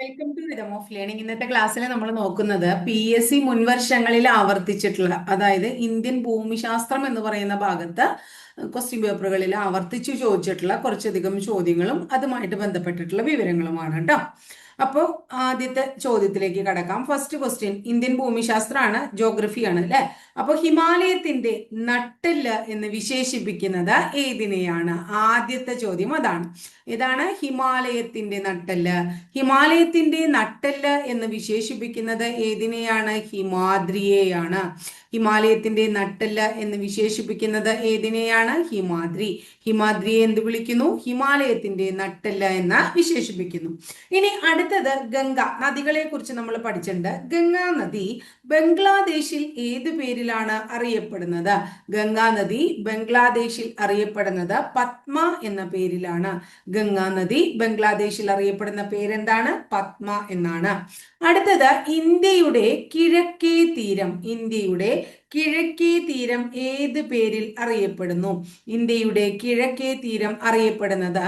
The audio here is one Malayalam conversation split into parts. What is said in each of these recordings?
Welcome to rhythm of learning ഇന്നത്തെ ക്ലാസ്സിൽ നമ്മൾ നോക്കുന്നത് പി എസ് സി മുൻവർഷങ്ങളിൽ ആവർത്തിച്ചിട്ടുള്ള അതായത് ഇന്ത്യൻ ഭൂമിശാസ്ത്രം എന്ന് പറയുന്ന ഭാഗത്ത് ക്വസ്റ്റ്യൻ പേപ്പറുകളിൽ ആവർത്തിച്ചു ചോദിച്ചിട്ടുള്ള കുറച്ചധികം ചോദ്യങ്ങളും അതുമായിട്ട് ബന്ധപ്പെട്ടിട്ടുള്ള വിവരങ്ങളുമാണ് കേട്ടോ. അപ്പോൾ ആദ്യത്തെ ചോദ്യത്തിലേക്ക് കടക്കാം. ഫസ്റ്റ് ക്വസ്റ്റ്യൻ ഇന്ത്യൻ ഭൂമിശാസ്ത്രമാണ് ജോഗ്രഫിയാണ് അല്ലെ? അപ്പോൾ ഹിമാലയത്തിന്റെ നട്ടെല്ല് എന്ന് വിശേഷിപ്പിക്കുന്നത് ഏതിനെയാണ്? ആദ്യത്തെ ചോദ്യം അതാണ്. ഇതാണ് ഹിമാലയത്തിന്റെ നട്ടെല്ല് ഹിമാലയത്തിന്റെ നട്ടെല്ല് എന്ന് വിശേഷിപ്പിക്കുന്നത് ഏതിനെയാണ്? ഹിമാദ്രിയെയാണ്. ഹിമാലയത്തിന്റെ നട്ടെല്ല് എന്ന് വിശേഷിപ്പിക്കുന്നത് ഏതിനെയാണ്? ഹിമാദ്രി. ഹിമാദ്രിയെ എന്ത് വിളിക്കുന്നു? ഹിമാലയത്തിന്റെ നട്ടെല്ല് എന്ന് വിശേഷിപ്പിക്കുന്നു. ഇനി അടുത്തത് ഗംഗ. നദികളെ കുറിച്ച് നമ്മൾ പഠിച്ചിട്ടുണ്ട്. ഗംഗാ നദി ബംഗ്ലാദേശിൽ ഏത് പേരിലാണ് അറിയപ്പെടുന്നത്. ഗംഗാനദി ബംഗ്ലാദേശിൽ അറിയപ്പെടുന്നത് പത്മ എന്ന പേരിലാണ്. ഗംഗാനദി ബംഗ്ലാദേശിൽ അറിയപ്പെടുന്ന പേരെന്താണ്? പത്മ എന്നാണ്. അടുത്തത് ഇന്ത്യയുടെ കിഴക്കേ തീരം. ഇന്ത്യയുടെ കിഴക്കേ തീരം ഏത് പേരിൽ അറിയപ്പെടുന്നു? ഇന്ത്യയുടെ കിഴക്കേ തീരം അറിയപ്പെടുന്നത്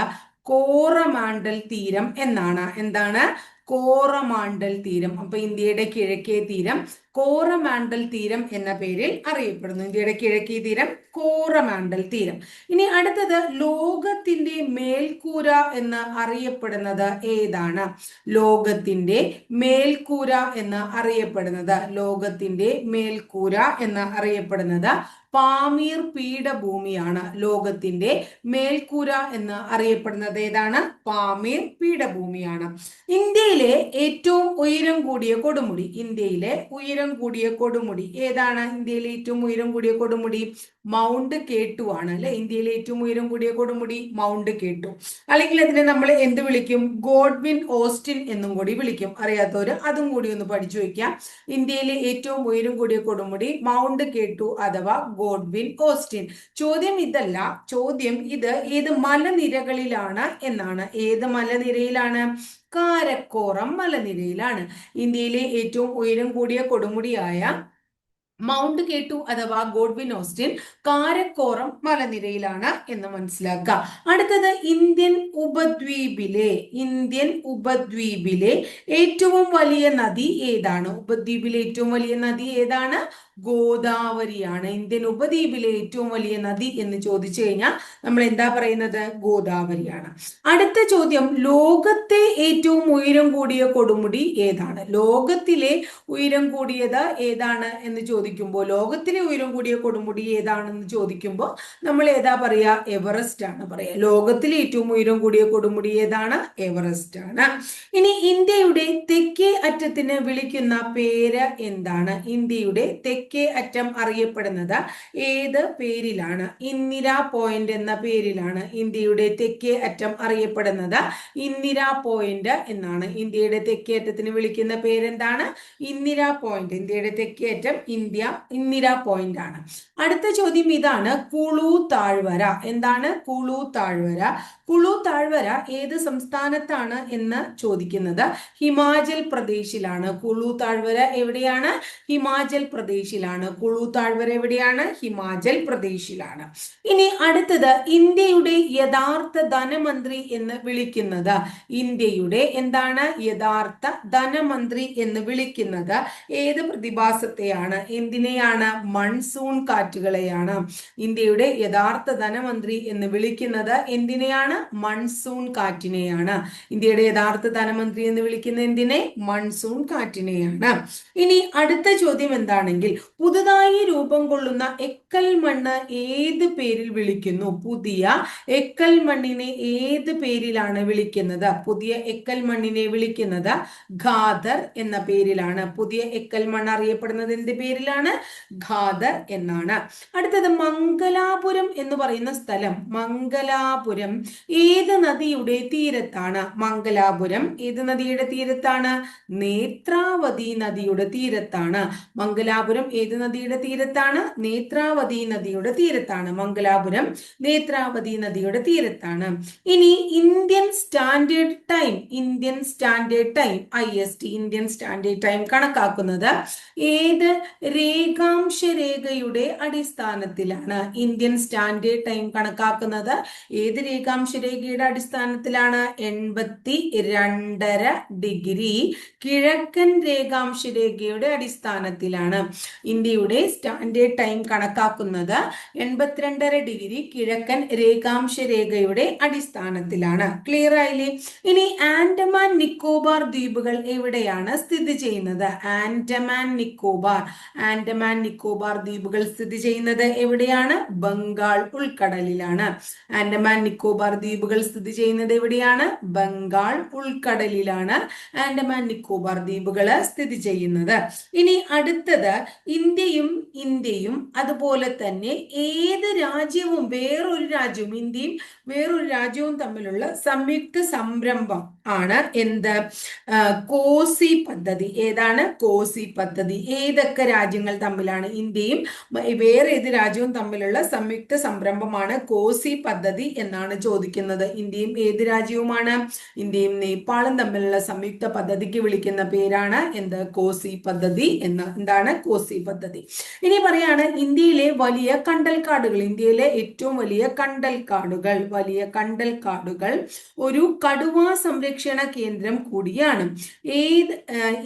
കോറമാണ്ടൽ തീരം എന്നാണ്. എന്താണ്? കോറമാണ്ടൽ തീരം. അപ്പൊ ഇന്ത്യയുടെ കിഴക്കേ തീരം കോറമാണ്ടൽ തീരം എന്ന പേരിൽ അറിയപ്പെടുന്നു. ഇന്ത്യയുടെ കിഴക്കേ തീരം കോറമാണ്ടൽ തീരം. ഇനി അടുത്തത് ലോകത്തിന്റെ മേൽക്കൂര എന്ന് അറിയപ്പെടുന്നത് ഏതാണ്? ലോകത്തിന്റെ മേൽക്കൂര എന്ന് അറിയപ്പെടുന്നത്. ലോകത്തിന്റെ മേൽക്കൂര എന്ന് അറിയപ്പെടുന്നത് പാമീർ പീഠഭൂമിയാണ്. ലോകത്തിന്റെ മേൽക്കൂര എന്ന് അറിയപ്പെടുന്നത് ഏതാണ്? പാമീർ പീഠഭൂമിയാണ്. ഇന്ത്യയിലെ ഏറ്റവും ഉയരം കൂടിയ കൊടുമുടി ഇന്ത്യയിലെ ഉയരം കൂടിയ കൊടുമുടി. ഏതാണ് ഇന്ത്യയിലെ ഏറ്റവും ഉയരം കൂടിയ കൊടുമുടി? മൗണ്ട് കേട്ടു ആണ് അല്ലെ? ഇന്ത്യയിലെ ഏറ്റവും ഉയരം കൂടിയ കൊടുമുടി മൗണ്ട് കേട്ടു. അല്ലെങ്കിൽ അതിനെ നമ്മൾ എന്ത് വിളിക്കും? ഗോഡ്വിൻ ഓസ്റ്റിൻ എന്നും കൂടി വിളിക്കും. അറിയാത്തവര് അതും കൂടി ഒന്ന് പഠിച്ചു വയ്ക്കാം ഇന്ത്യയിലെ ഏറ്റവും ഉയരം കൂടിയ കൊടുമുടി മൗണ്ട് കേട്ടു അഥവാ ഗോഡ്വിൻ ഓസ്റ്റിൻ. ചോദ്യം ഇതല്ല. ചോദ്യം ഇത് ഏത് മലനിരകളിലാണ് എന്നാണ്. ഏത് മലനിരയിലാണ്? കാരക്കോറം മലനിരയിലാണ് ഇന്ത്യയിലെ ഏറ്റവും ഉയരം കൂടിയ കൊടുമുടിയായ മൗണ്ട് കേട്ടു അഥവാ ഗോഡ്വിൻ ഓസ്റ്റിൻ കാരക്കോറം മലനിരയിലാണ് എന്ന് മനസ്സിലാക്കുക. അടുത്തത് ഇന്ത്യൻ ഉപദ്വീപിലെ ഇന്ത്യൻ ഉപദ്വീപിലെ ഏറ്റവും വലിയ നദി ഏതാണ്? ഉപദ്വീപിലെ ഏറ്റവും വലിയ നദി ഏതാണ്? ഗോദാവരിയാണ്. ഇന്ത്യൻ ഉപദ്വീപിലെ ഏറ്റവും വലിയ നദി എന്ന് ചോദിച്ചു കഴിഞ്ഞാൽ നമ്മൾ എന്താ പറയുന്നത്? ഗോദാവരിയാണ്. അടുത്ത ചോദ്യം ലോകത്തെ ഏറ്റവും ഉയരം കൂടിയ കൊടുമുടി ഏതാണ്? ലോകത്തിലെ ഉയരം കൂടിയത് ഏതാണ് എന്ന് ചോദിക്കുമ്പോൾ ലോകത്തിലെ ഉയരം കൂടിയ കൊടുമുടി ഏതാണെന്ന് ചോദിക്കുമ്പോൾ നമ്മൾ ഏതാ പറയുക എവറസ്റ്റ് ആണ് പറയുക ലോകത്തിലെ ഏറ്റവും ഉയരം കൂടിയ കൊടുമുടി ഏതാണ്? എവറസ്റ്റ് ആണ്. ഇനി ഇന്ത്യയുടെ തെക്കേ അറ്റത്തിന് വിളിക്കുന്ന പേര് എന്താണ്? ഇന്ത്യയുടെ തെക്കേ അറ്റം അറിയപ്പെടുന്നത് ഏത് പേരിലാണ്? ഇന്ദിര പോയിന്റ് എന്ന പേരിലാണ് ഇന്ത്യയുടെ തെക്കേ അറ്റം അറിയപ്പെടുന്നത്. ഇന്ദിര പോയിന്റ് എന്നാണ് ഇന്ത്യയുടെ തെക്കേ അറ്റത്തിന് വിളിക്കുന്ന പേരെന്താണ്? ഇന്ദിര പോയിന്റ്. ഇന്ത്യയുടെ തെക്കേ അറ്റം ഇന്ത്യ ഇന്ദിര പോയിന്റ് ആണ്. അടുത്ത ചോദ്യം ഇതാണ് കുളു താഴ്വര. എന്താണ്? കുളു താഴ്വര. കുളു താഴ്വര ഏത് സംസ്ഥാനത്താണ് എന്ന് ചോദിക്കുന്നത്? ഹിമാചൽ പ്രദേശിലാണ്. കുളു താഴ്വര എവിടെയാണ്? ഹിമാചൽ പ്രദേശിലാണ്. കുളു താഴ്വര എവിടെയാണ്? ഹിമാചൽ പ്രദേശിലാണ്. ഇനി അടുത്തത് ഇന്ത്യയുടെ യഥാർത്ഥ ധനമന്ത്രി എന്ന് വിളിക്കുന്നത്. ഇന്ത്യയുടെ എന്താണ്? യഥാർത്ഥ ധനമന്ത്രി എന്ന് വിളിക്കുന്നത്. ഏത് പ്രതിഭാസത്തെയാണ്? എന്തിനെയാണ്? മൺസൂൺ കാറ്റുകളെയാണ്. ഇന്ത്യയുടെ യഥാർത്ഥ ധനമന്ത്രി എന്ന് വിളിക്കുന്നത് എന്തിനെയാണ്? മൺസൂൺ കാറ്റിനെയാണ്. ഇന്ത്യയുടെ യഥാർത്ഥ ധനമന്ത്രി എന്ന് വിളിക്കുന്ന എന്തിനെ? മൺസൂൺ കാറ്റിനെയാണ്. ഇനി അടുത്ത ചോദ്യം എന്താണെങ്കിൽ പുതുതായി രൂപം കൊള്ളുന്ന എക്കൽ മണ്ണ് ഏത് പേരിൽ വിളിക്കുന്നു? പുതിയ എക്കൽ മണ്ണിനെ ഏത് പേരിലാണ് വിളിക്കുന്നത്? പുതിയ എക്കൽ മണ്ണിനെ വിളിക്കുന്നത് ഖാദർ എന്ന പേരിലാണ്. പുതിയ എക്കൽ മണ്ണ് അറിയപ്പെടുന്നത് എന്ത് പേരിലാണ്? ഖാദർ എന്നാണ്. അടുത്തത് മംഗലാപുരം എന്ന് പറയുന്ന സ്ഥലം. മംഗലാപുരം ഏത് നദിയുടെ തീരത്താണ്? മംഗലാപുരം ഏത് നദിയുടെ തീരത്താണ്? നേത്രാവതി നദിയുടെ തീരത്താണ്. മംഗലാപുരം ഏത് നദിയുടെ തീരത്താണ്? നേത്രാവതി നദിയുടെ തീരത്താണ്. മംഗലാപുരം നേത്രാവതി നദിയുടെ തീരത്താണ്. ഇനി Indian standard time Indian standard time I S T Indian standard time കണക്കാക്കുന്നത് ഏത് രേഖാംശ രേഖയുടെ അടിസ്ഥാനത്തിലാണ്? ഇന്ത്യൻ സ്റ്റാൻഡേർഡ് ടൈം കണക്കാക്കുന്നത്. ഏത് രേഖാംശ രേഖാംശരേഖയുടെ അടിസ്ഥാനത്തിലാണ് എൺപത്തി രണ്ടര ഡിഗ്രി. കിഴക്കൻ രേഖാംശ രേഖയുടെ അടിസ്ഥാനത്തിലാണ് ഇന്ത്യയുടെ സ്റ്റാൻഡേർഡ് ടൈം കണക്കാക്കുന്നത്. എൺപത്തിരണ്ടര ഡിഗ്രി കിഴക്കൻ രേഖാംശ രേഖയുടെ അടിസ്ഥാനത്തിലാണ്. ക്ലിയർ ആയില്ലേ? ഇനി ആൻഡമാൻ നിക്കോബാർ ദ്വീപുകൾ എവിടെയാണ് സ്ഥിതി ചെയ്യുന്നത്? ആൻഡമാൻ നിക്കോബാർ. ആൻഡമാൻ നിക്കോബാർ ദ്വീപുകൾ സ്ഥിതി ചെയ്യുന്നത് എവിടെയാണ്? ബംഗാൾ ഉൾക്കടലിലാണ്. ആൻഡമാൻ നിക്കോബാർ ദ്വീപുകൾ സ്ഥിതി ചെയ്യുന്നത് എവിടെയാണ്? ബംഗാൾ ഉൾക്കടലിലാണ്. ആൻഡമാൻ നിക്കോബാർ ദ്വീപുകൾ സ്ഥിതി ചെയ്യുന്നത്. ഇനി അടുത്തത് ഇന്ത്യയും ഇന്ത്യയും അതുപോലെ തന്നെ ഏത് രാജ്യവും വേറൊരു രാജ്യവും ഇന്ത്യയും വേറൊരു രാജ്യവും തമ്മിലുള്ള സംയുക്ത സംരംഭം ആണ് എന്ത്? കോസി പദ്ധതി. ഏതാണ്? കോസി പദ്ധതി. ഏതൊക്കെ രാജ്യങ്ങൾ തമ്മിലാണ് ഇന്ത്യയും വേറെ ഏത് രാജ്യവും തമ്മിലുള്ള സംയുക്ത സംരംഭമാണ് കോസി പദ്ധതി എന്നാണ് ചോദിക്കുന്നത്. ഇന്ത്യയും ഏത് രാജ്യവുമാണ്? ഇന്ത്യയും നേപ്പാളും തമ്മിലുള്ള സംയുക്ത പദ്ധതിക്ക് വിളിക്കുന്ന പേരാണ് എന്ത്? കോസി പദ്ധതി എന്ന്. എന്താണ് കോസി പദ്ധതി? ഇനി പറയാണ് ഇന്ത്യയിലെ വലിയ കണ്ടൽക്കാടുകൾ ഇന്ത്യയിലെ ഏറ്റവും വലിയ കണ്ടൽക്കാടുകൾ വലിയ കണ്ടൽക്കാടുകൾ ഒരു കടുവാ സംരക്ഷണ കേന്ദ്രം കൂടിയാണ്. ഏത്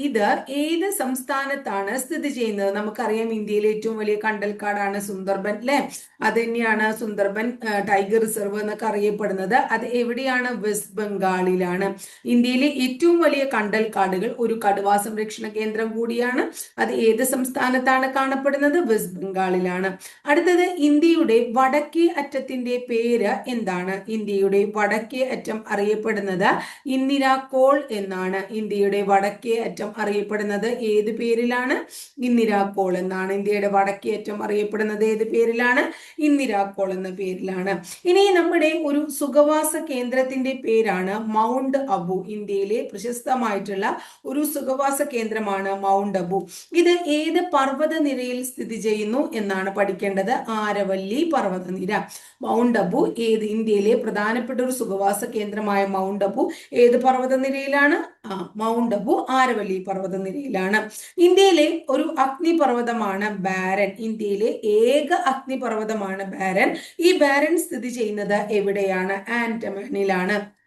ഇത് ഏത് സംസ്ഥാനത്താണ് സ്ഥിതി ചെയ്യുന്നത്? നമുക്കറിയാം ഇന്ത്യയിലെ ഏറ്റവും വലിയ കണ്ടൽക്കാടാണ് സുന്ദർബൻ അല്ലെ? അത് തന്നെയാണ് സുന്ദർബൻ ടൈഗർ റിസർവ് എന്നൊക്കെ അറിയപ്പെടുന്നത്. അത് എവിടെയാണ്? വെസ്റ്റ് ബംഗാളിലാണ്. ഇന്ത്യയിലെ ഏറ്റവും വലിയ കണ്ടൽ കാടുകൾ ഒരു കടുവാ സംരക്ഷണ കേന്ദ്രം കൂടിയാണ്. അത് ഏത് സംസ്ഥാനത്താണ് കാണപ്പെടുന്നത്? വെസ്റ്റ് ബംഗാളിലാണ്. അടുത്തത് ഇന്ത്യയുടെ വടക്കേ അറ്റത്തിന്റെ പേര് എന്താണ്? ഇന്ത്യയുടെ വടക്കേ അറ്റം അറിയപ്പെടുന്നത് ഇന്ദിരാ കോൾ എന്നാണ്. ഇന്ത്യയുടെ വടക്കേ അറ്റം അറിയപ്പെടുന്നത് ഏത് പേരിലാണ്? ഇന്ദിരാ കോൾ എന്നാണ്. ഇന്ത്യയുടെ വടക്കേ അറ്റം അറിയപ്പെടുന്നത് ഏത് പേരിലാണ്? ഇന്ദിരാ കോൾ എന്ന പേരിലാണ്. ഇനി നമ്മുടെ ഒരു സുഖവാസ കേന്ദ്രത്തിന്റെ പേരാണ് മൗണ്ട് അബു. ഇന്ത്യയിലെ പ്രശസ്തമായിട്ടുള്ള ഒരു സുഖവാസ കേന്ദ്രമാണ് മൗണ്ട് അബു. ഇത് ഏത് പർവത നിരയിൽ സ്ഥിതി ചെയ്യുന്നു എന്നാണ് പഠിക്കേണ്ടത്? ആരവല്ലി പർവതനിര. മൗണ്ട് അബു ഏത് ഇന്ത്യയിലെ പ്രധാനപ്പെട്ട ഒരു സുഖവാസ കേന്ദ്രമായ മൗണ്ട് അബു ഏത് പർവതനിരയിലാണ്? ആ മൗണ്ട് അബു ആരവല്ലി പർവതനിരയിലാണ് ഇന്ത്യയിലെ ഒരു അഗ്നിപർവതമാണ് ബാരൻ. ഇന്ത്യയിലെ ഏക അഗ്നിപർവതമാണ് ബാരൻ. ഈ ബാരൻ സ്ഥിതി ചെയ്യുന്നത് എവിടെയാണ്? ആൻഡമാനിലാണ്.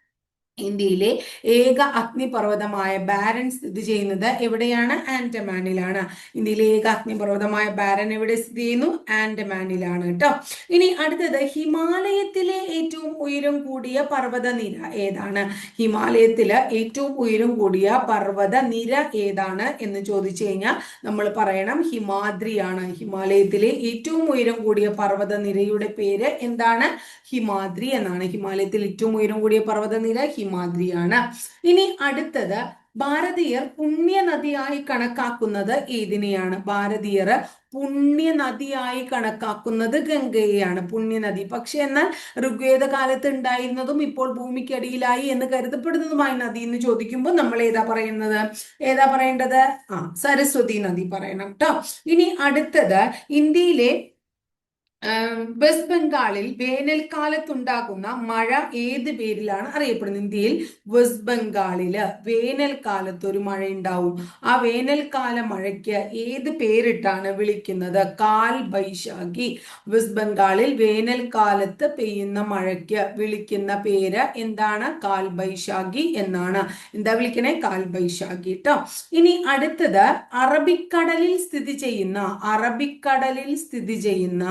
ഇന്ത്യയിലെ ഏക അഗ്നിപർവതമായ ബാരൻ സ്ഥിതി ചെയ്യുന്നത് എവിടെയാണ്? ആൻഡമാനിലാണ്. ഇന്ത്യയിലെ ഏക അഗ്നിപർവതമായ ബാരൻ എവിടെ സ്ഥിതി ചെയ്യുന്നു? ആൻഡമാനിലാണ് കേട്ടോ. ഇനി അടുത്തത് ഹിമാലയത്തിലെ ഏറ്റവും ഉയരം കൂടിയ പർവത നിര ഏതാണ്? ഹിമാലയത്തിലെ ഏറ്റവും ഉയരം കൂടിയ പർവത നിര ഏതാണ് എന്ന് ചോദിച്ചു കഴിഞ്ഞാൽ നമ്മൾ പറയണം ഹിമാദ്രിയാണ്. ഹിമാലയത്തിലെ ഏറ്റവും ഉയരം കൂടിയ പർവത നിരയുടെ പേര് എന്താണ്? ഹിമാദ്രി എന്നാണ്. ഹിമാലയത്തിൽ ഏറ്റവും ഉയരം കൂടിയ പർവത നിര ഹിമാദ്രിയാണ് ഇനി അടുത്തത് ഭാരതീയർ പുണ്യ നദിയായി കണക്കാക്കുന്നത് ഏതിനെയാണ്? ഭാരതീയർ പുണ്യ നദിയായി കണക്കാക്കുന്നത് ഗംഗയെയാണ്. പുണ്യനദി. പക്ഷെ എന്നാൽ ഋഗ്വേദ കാലത്ത് ഉണ്ടായിരുന്നതും ഇപ്പോൾ ഭൂമിക്കടിയിലായി എന്ന് കരുതപ്പെടുന്നതുമായ നദി എന്ന് ചോദിക്കുമ്പോൾ നമ്മൾ ഏതാ പറയുന്നത്? ഏതാ പറയേണ്ടത്? ആ സരസ്വതി നദി പറയണം കേട്ടോ ഇനി അടുത്തത് ഇന്ത്യയിലെ വെസ്റ്റ് ബംഗാളിൽ വേനൽക്കാലത്തുണ്ടാകുന്ന മഴ ഏത് പേരിലാണ് അറിയപ്പെടുന്നത്? ഇന്ത്യയിൽ വെസ്റ്റ് ബംഗാളിൽ വേനൽക്കാലത്ത് ഒരു മഴ ഉണ്ടാവും ആ വേനൽക്കാല മഴയ്ക്ക് ഏത് പേരിട്ടാണ് വിളിക്കുന്നത്? കാൽ ബൈശാഖി. വെസ്റ്റ് ബംഗാളിൽ വേനൽക്കാലത്ത് പെയ്യുന്ന മഴയ്ക്ക് വിളിക്കുന്ന പേര് എന്താണ്? കാൽ ബൈശാഖി എന്നാണ്. എന്താ വിളിക്കണേ? കാൽ ബൈശാഖി കേട്ടോ ഇനി അടുത്തത് അറബിക്കടലിൽ സ്ഥിതി ചെയ്യുന്ന അറബിക്കടലിൽ സ്ഥിതി ചെയ്യുന്ന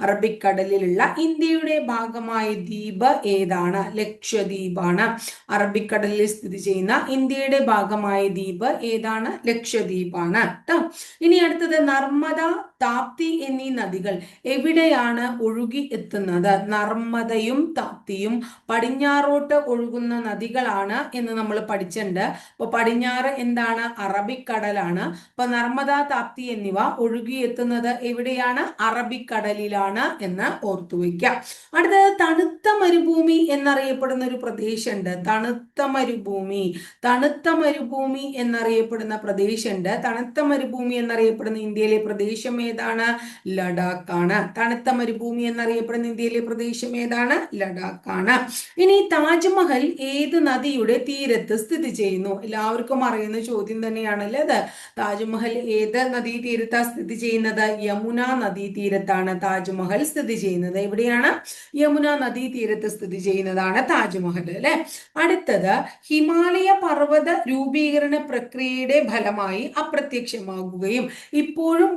അറബിക്കടലിലുള്ള ഇന്ത്യയുടെ ഭാഗമായ ദ്വീപ് ഏതാണ്? ലക്ഷദ്വീപാണ്. അറബിക്കടലിൽ സ്ഥിതി ചെയ്യുന്ന ഇന്ത്യയുടെ ഭാഗമായ ദ്വീപ് ഏതാണ്? ലക്ഷദ്വീപാണ്. കേട്ടോ ഇനി അടുത്തത് നർമ്മദ താപ്തി എന്നീ നദികൾ എവിടെയാണ് ഒഴുകി എത്തുന്നത്? നർമ്മദയും താപ്തിയും പടിഞ്ഞാറോട്ട് ഒഴുകുന്ന നദികളാണ് എന്ന് നമ്മൾ പഠിച്ചിട്ടുണ്ട്. അപ്പൊ പടിഞ്ഞാറ് എന്താണ്? അറബിക്കടലാണ്. അപ്പൊ നർമ്മദ താപ്തി എന്നിവ ഒഴുകി എത്തുന്നത് എവിടെയാണ്? അറബിക്കടലിലാണ് എന്ന് ഓർത്തു വയ്ക്കാം. അടുത്തത് തണുത്ത മരുഭൂമി എന്നറിയപ്പെടുന്ന ഒരു പ്രദേശമുണ്ട്. തണുത്ത മരുഭൂമി. തണുത്ത മരുഭൂമി എന്നറിയപ്പെടുന്ന പ്രദേശമുണ്ട്. തണുത്ത മരുഭൂമി എന്നറിയപ്പെടുന്ന ഇന്ത്യയിലെ പ്രദേശം ഏതാണ്? ലഡാക്കാണ്. തണുത്ത മരുഭൂമി എന്നറിയപ്പെടുന്ന ഇന്ത്യയിലെ പ്രദേശം ഏതാണ്? ലഡാക്കാണ്. ഇനി താജ്മഹൽ ഏത് നദിയുടെ തീരത്ത് സ്ഥിതി ചെയ്യുന്നു? എല്ലാവർക്കും അറിയുന്ന ചോദ്യം തന്നെയാണല്ലേ അത്? താജ്മഹൽ ഏത് നദീ തീരത്താണ് സ്ഥിതി ചെയ്യുന്നത്? യമുന നദീ തീരത്താണ് താജ്മഹൽ സ്ഥിതി ചെയ്യുന്നത്. എവിടെയാണ്? യമുന നദീ തീരത്ത് സ്ഥിതി ചെയ്യുന്നതാണ് താജ്മഹൽ അല്ലെ? അടുത്തത് ഹിമാലയ പർവത രൂപീകരണ പ്രക്രിയയുടെ ഫലമായി അപ്രത്യക്ഷമാകുകയും ഇപ്പോഴും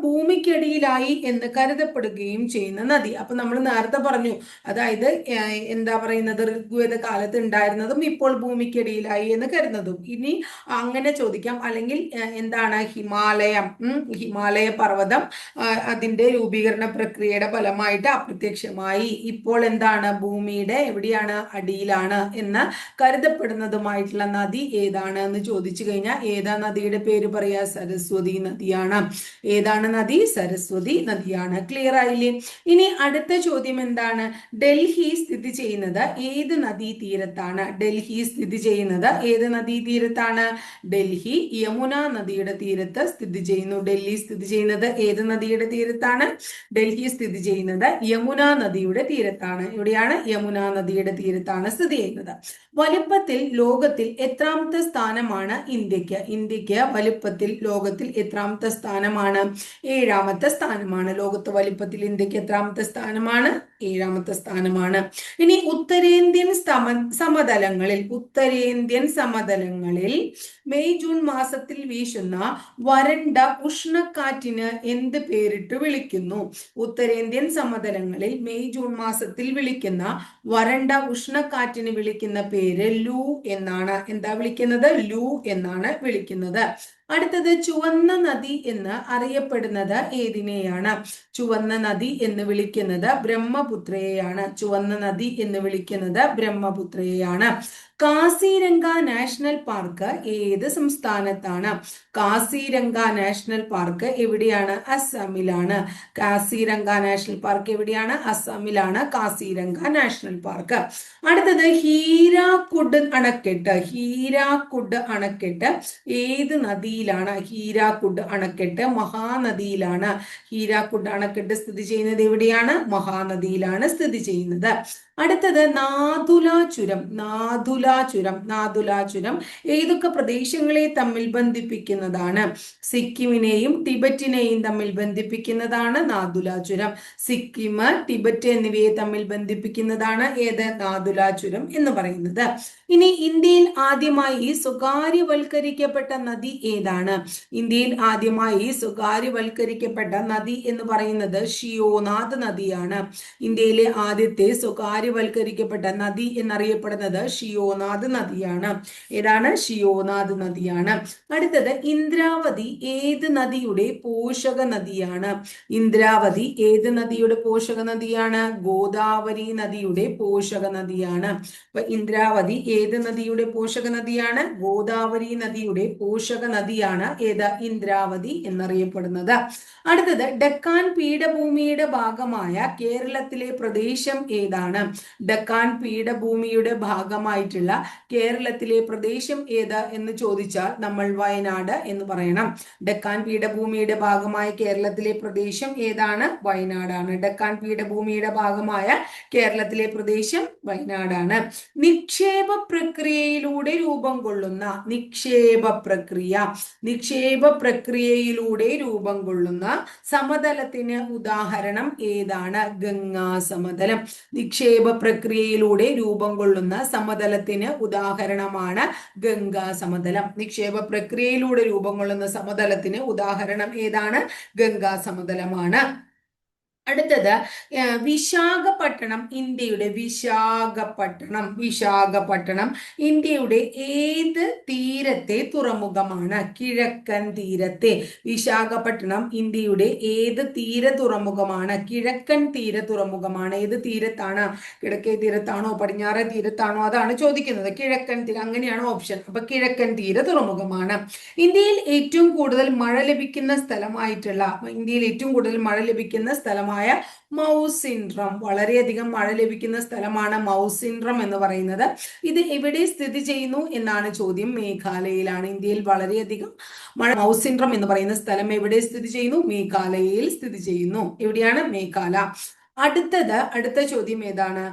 ഭൂമിക്കടിയിലായി എന്ന് കരുതപ്പെടുകയും ചെയ്യുന്ന നദി. അപ്പൊ നമ്മൾ നേരത്തെ പറഞ്ഞു അതായത് എന്താ പറയുന്നത് ഋഗ്വേദ കാലത്ത് ഉണ്ടായിരുന്നതും ഇപ്പോൾ ഭൂമിക്കടിയിലായി എന്ന് കരുതുന്നതും. ഇനി അങ്ങനെ ചോദിക്കാം. അല്ലെങ്കിൽ എന്താണ് ഹിമാലയം ഹിമാലയ പർവതം അതിന്റെ രൂപീകരണ പ്രക്രിയയുടെ ഫലമായിട്ട് അപ്രത്യക്ഷമായി. ഇപ്പോൾ എന്താണ് ഭൂമിയുടെ എവിടെയാണ് അടിയിലാണ് എന്ന് കരുതപ്പെടുന്നതുമായിട്ടുള്ള നദി ഏതാണ് എന്ന് ചോദിച്ചു കഴിഞ്ഞാൽ ഏതാ നദിയുടെ പേര് പറയാ? സരസ്വതി നദിയാണ്. ഏതാണ് നദി? സരസ്വതി നദിയാണ്. ക്ലിയർ ആയില്ലേ? ഇനി അടുത്ത ചോദ്യം എന്താണ്? ഡൽഹി സ്ഥിതി ചെയ്യുന്നത് ഏത് നദീ തീരത്താണ്? ഡൽഹി സ്ഥിതി ചെയ്യുന്നത് ഏത് നദീ തീരത്താണ്? ഡൽഹി യമുന നദിയുടെ തീരത്ത് സ്ഥിതി ചെയ്യുന്നു. ഡൽഹി സ്ഥിതി ചെയ്യുന്നത് ഏത് നദിയുടെ തീരത്താണ്? ഡൽഹി സ്ഥിതി ചെയ്യുന്നത് യമുന നദിയുടെ തീരത്താണ്. ഇവിടെയാണ് യമുന നദിയുടെ തീരത്താണ് സ്ഥിതി ചെയ്യുന്നത്. വലുപ്പത്തിൽ ലോകത്തിൽ എത്രാമത്തെ സ്ഥാനമാണ് ഇന്ത്യയ്ക്ക്? ഇന്ത്യയ്ക്ക് വലുപ്പത്തിൽ ലോകത്തിൽ എത്രാമത്തെ സ്ഥാനമാണ്? ഏഴാമത്തെ സ്ഥാനമാണ്. ലോകത്ത് വലിപ്പത്തിൽ ഇന്ത്യയ്ക്ക് എത്രാമത്തെ സ്ഥാനമാണ്? ഏഴാമത്തെ സ്ഥാനമാണ്. ഇനി ഉത്തരേന്ത്യൻ സമ സമതലങ്ങളിൽ ഉത്തരേന്ത്യൻ സമതലങ്ങളിൽ മെയ് ജൂൺ മാസത്തിൽ വീശുന്ന വരണ്ട ഉഷ്ണക്കാറ്റിന് എന്ത് പേരിട്ട് വിളിക്കുന്നു? ഉത്തരേന്ത്യൻ സമതലങ്ങളിൽ മെയ് ജൂൺ മാസത്തിൽ വിളിക്കുന്ന വരണ്ട ഉഷ്ണക്കാറ്റിന് വിളിക്കുന്ന പേര് ലൂ എന്നാണ്. എന്താ വിളിക്കുന്നത്? ലൂ എന്നാണ് വിളിക്കുന്നത്. അടുത്തത് ചുവന്ന നദി എന്ന് അറിയപ്പെടുന്നത് ഏതിനെയാണ്? ചുവന്ന നദി എന്ന് വിളിക്കുന്നത് ബ്രഹ്മപുത്രയെയാണ്. ചുവന്ന നദി എന്ന് വിളിക്കുന്നത് ബ്രഹ്മപുത്രയെയാണ്. കാസിരംഗ നാഷണൽ പാർക്ക് ഏത് സംസ്ഥാനത്താണ്? കാസിരംഗ നാഷണൽ പാർക്ക് എവിടെയാണ്? അസ്സാമിലാണ്. കാസിരംഗ നാഷണൽ പാർക്ക് എവിടെയാണ്? അസ്സാമിലാണ്. Kaziranga national park. അടുത്തത് ഹീരാക്കുഡ് അണക്കെട്ട്. ഹീരാക്കുഡ് അണക്കെട്ട് ഏത് നദിയിലാണ്? ഹീരാക്കുഡ് അണക്കെട്ട് മഹാനദിയിലാണ്. ഹീരാക്കുഡ് അണക്കെട്ട് സ്ഥിതി ചെയ്യുന്നത് എവിടെയാണ്? മഹാനദിയിലാണ് സ്ഥിതി ചെയ്യുന്നത്. അടുത്തത് നാദുല ചുരം. നാഥുല ചുരം നാദുലാചുരം ചുരം ഏതൊക്കെ പ്രദേശങ്ങളെ തമ്മിൽ ബന്ധിപ്പിക്കുന്നതാണ്? സിക്കിമിനെയും ടിബറ്റിനെയും തമ്മിൽ ബന്ധിപ്പിക്കുന്നതാണ് നാദുലാചുരം. ചുരം സിക്കിം ടിബറ്റ് എന്നിവയെ തമ്മിൽ ബന്ധിപ്പിക്കുന്നതാണ് ഏത്? നാദുലാചുരം എന്ന് പറയുന്നത്. ഇനി ഇന്ത്യയിൽ ആദ്യമായി സ്വകാര്യവൽക്കരിക്കപ്പെട്ട നദി ഏതാണ്? ഇന്ത്യയിൽ ആദ്യമായി സ്വകാര്യവൽക്കരിക്കപ്പെട്ട നദി എന്ന് പറയുന്നത് ഷിയോനാഥ് നദിയാണ്. ഇന്ത്യയിലെ ആദ്യത്തെ സ്വകാര്യവൽക്കരിക്കപ്പെട്ട നദി എന്നറിയപ്പെടുന്നത് ഷിയോനാഥ് നദിയാണ്. ഏതാണ്? ഷിയോനാഥ് നദിയാണ്. അടുത്തത് ഇന്ദ്രാവതി ഏത് നദിയുടെ പോഷക നദിയാണ്? ഇന്ദ്രാവതി ഏത് നദിയുടെ പോഷക നദിയാണ്? ഗോദാവരി നദിയുടെ പോഷക നദിയാണ്. അപ്പൊ ഇന്ദ്രാവതി ഏത് നദിയുടെ പോഷക നദിയാണ്? ഗോദാവരി നദിയുടെ പോഷക നദിയാണ് ഏത്? ഇന്ദ്രാവതി എന്നറിയപ്പെടുന്നത്. അടുത്തത് ഡക്കാൻ പീഠഭൂമിയുടെ ഭാഗമായ കേരളത്തിലെ പ്രദേശം ഏതാണ്? ഡക്കാൻ പീഠഭൂമിയുടെ ഭാഗമായിട്ടുള്ള കേരളത്തിലെ പ്രദേശം ഏത് എന്ന് ചോദിച്ചാൽ നമ്മൾ വയനാട് എന്ന് പറയണം. ഡെക്കാൻ പീഠഭൂമിയുടെ ഭാഗമായ കേരളത്തിലെ പ്രദേശം ഏതാണ്? വയനാടാണ്. ഡെക്കാൻ പീഠഭൂമിയുടെ ഭാഗമായ കേരളത്തിലെ പ്രദേശം വയനാടാണ്. നിക്ഷേപ പ്രക്രിയയിലൂടെ രൂപം കൊള്ളുന്ന നിക്ഷേപ പ്രക്രിയ. നിക്ഷേപ പ്രക്രിയയിലൂടെ രൂപം കൊള്ളുന്ന സമതലത്തിന് ഉദാഹരണം ഏതാണ്? ഗംഗാ സമതലം. നിക്ഷേപ പ്രക്രിയയിലൂടെ രൂപം കൊള്ളുന്ന സമതലത്തിന് ഉദാഹരണമാണ് ഗംഗാ സമതലം. നിക്ഷേപ പ്രക്രിയയിലൂടെ രൂപം കൊള്ളുന്ന സമതലത്തിന് ഉദാഹരണം ഏതാണ്? ഗംഗാ സമതലമാണ്. അടുത്തത് വിശാഖപട്ടണം ഇന്ത്യയുടെ വിശാഖപട്ടണം വിശാഖപട്ടണം ഇന്ത്യയുടെ ഏത് തീരത്തെ തുറമുഖമാണ്? കിഴക്കൻ തീരത്തെ. വിശാഖപട്ടണം ഇന്ത്യയുടെ ഏത് തീര തുറമുഖമാണ്? കിഴക്കൻ തീര തുറമുഖമാണ്. ഏത് തീരത്താണ്? കിഴക്കേ തീരത്താണോ? പടിഞ്ഞാറേ തീരത്താണോ? അതാണ് ചോദിക്കുന്നത്. കിഴക്കൻ തീരം അങ്ങനെയാണ് ഓപ്ഷൻ അപ്പൊ കിഴക്കൻ തീര തുറമുഖമാണ്. ഇന്ത്യയിൽ ഏറ്റവും കൂടുതൽ മഴ ലഭിക്കുന്ന സ്ഥലമായിട്ടുള്ള ഇന്ത്യയിൽ ഏറ്റവും കൂടുതൽ മഴ ലഭിക്കുന്ന സ്ഥലമായി മൗസ് മൗസിൻഡ്രം വളരെയധികം മഴ ലഭിക്കുന്ന സ്ഥലമാണ് മൗസ് സിൻഡ്രം എന്ന് പറയുന്നത്. ഇത് എവിടെ സ്ഥിതി ചെയ്യുന്നു എന്നാണ് ചോദ്യം. മേഘാലയയിലാണ്. ഇന്ത്യയിൽ വളരെയധികം മഴ സിൻഡ്രം എന്ന് പറയുന്ന സ്ഥലം എവിടെ സ്ഥിതി ചെയ്യുന്നു? മേഘാലയയിൽ സ്ഥിതി ചെയ്യുന്നു. എവിടെയാണ്? മേഘാല. അടുത്തത് അടുത്ത ചോദ്യം ഏതാണ്?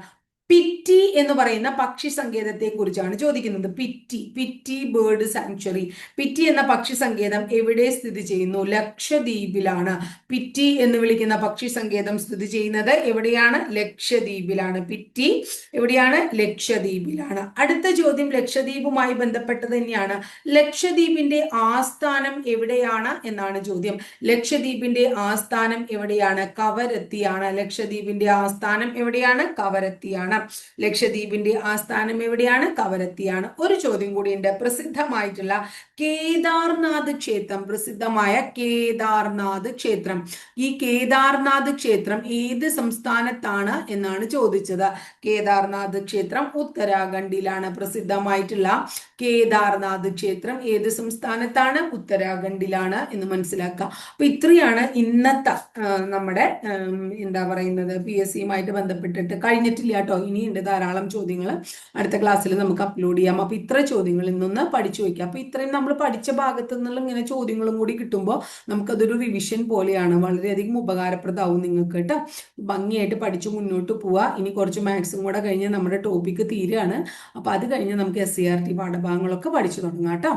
പിറ്റി എന്ന് പറയുന്ന പക്ഷി സങ്കേതത്തെ കുറിച്ചാണ് ചോദിക്കുന്നത്. പിറ്റി പിറ്റി ബേർഡ് സാങ്ച്വറി പിറ്റി എന്ന പക്ഷി സങ്കേതം എവിടെ സ്ഥിതി ചെയ്യുന്നു? ലക്ഷദ്വീപിലാണ്. പിറ്റി എന്ന് വിളിക്കുന്ന പക്ഷി സങ്കേതം സ്ഥിതി ചെയ്യുന്നത് എവിടെയാണ്? ലക്ഷദ്വീപിലാണ്. പിറ്റി എവിടെയാണ്? ലക്ഷദ്വീപിലാണ്. അടുത്ത ചോദ്യം ലക്ഷദ്വീപുമായി ബന്ധപ്പെട്ടത് തന്നെയാണ്. ലക്ഷദ്വീപിന്റെ ആസ്ഥാനം എവിടെയാണ് എന്നാണ് ചോദ്യം. ലക്ഷദ്വീപിന്റെ ആസ്ഥാനം എവിടെയാണ്? കവരത്തിയാണ്. ലക്ഷദ്വീപിന്റെ ആസ്ഥാനം എവിടെയാണ്? കവരത്തിയാണ്. ലക്ഷദ്വീപിന്റെ ആസ്ഥാനം എവിടെയാണ്? കവരത്തിയാണ്. ഒരു ചോദ്യം കൂടിയുണ്ട് പ്രസിദ്ധമായിട്ടുള്ള കേദാർനാഥ് ക്ഷേത്രം. പ്രസിദ്ധമായ കേദാർനാഥ് ക്ഷേത്രം. ഈ കേദാർനാഥ് ക്ഷേത്രം ഏത് സംസ്ഥാനത്താണ് എന്നാണ് ചോദിച്ചത്. കേദാർനാഥ് ക്ഷേത്രം ഉത്തരാഖണ്ഡിലാണ് പ്രസിദ്ധമായിട്ടുള്ള കേദാർനാഥ് ക്ഷേത്രം ഏത് സംസ്ഥാനത്താണ്? ഉത്തരാഖണ്ഡിലാണ് എന്ന് മനസ്സിലാക്കുക. അപ്പൊ ഇത്രയാണ് ഇന്നത്തെ നമ്മുടെ എന്താ പറയുന്നത് പി എസ് സിയുമായിട്ട് ബന്ധപ്പെട്ടിട്ട് കഴിഞ്ഞിട്ടില്ല കേട്ടോ. ഇനിയുണ്ട് ധാരാളം ചോദ്യങ്ങൾ അടുത്ത ക്ലാസ്സിൽ നമുക്ക് അപ്ലോഡ് ചെയ്യാം. അപ്പൊ ഇത്ര ചോദ്യങ്ങൾ ഇന്നൊന്ന് പഠിച്ചു വയ്ക്കാം. അപ്പൊ ഇത്രയും നമ്മൾ പഠിച്ച ഭാഗത്തു നിന്നുള്ള ഇങ്ങനെ ചോദ്യങ്ങളും കൂടി കിട്ടുമ്പോൾ നമുക്കതൊരു റിവിഷൻ പോലെയാണ്. വളരെയധികം ഉപകാരപ്രദമാവും നിങ്ങൾക്ക് കേട്ടോ. ഭംഗിയായിട്ട് പഠിച്ചു മുന്നോട്ട് പോവുക ഇനി കുറച്ച് മാത്സും കൂടെ കഴിഞ്ഞ് നമ്മുടെ ടോപ്പിക്ക് തീരുകയാണ് അപ്പൊ അത് കഴിഞ്ഞ് നമുക്ക് എസ് സി ആർ ടി പാഠഭാഗങ്ങളൊക്കെ പഠിച്ചു തുടങ്ങാം കേട്ടോ.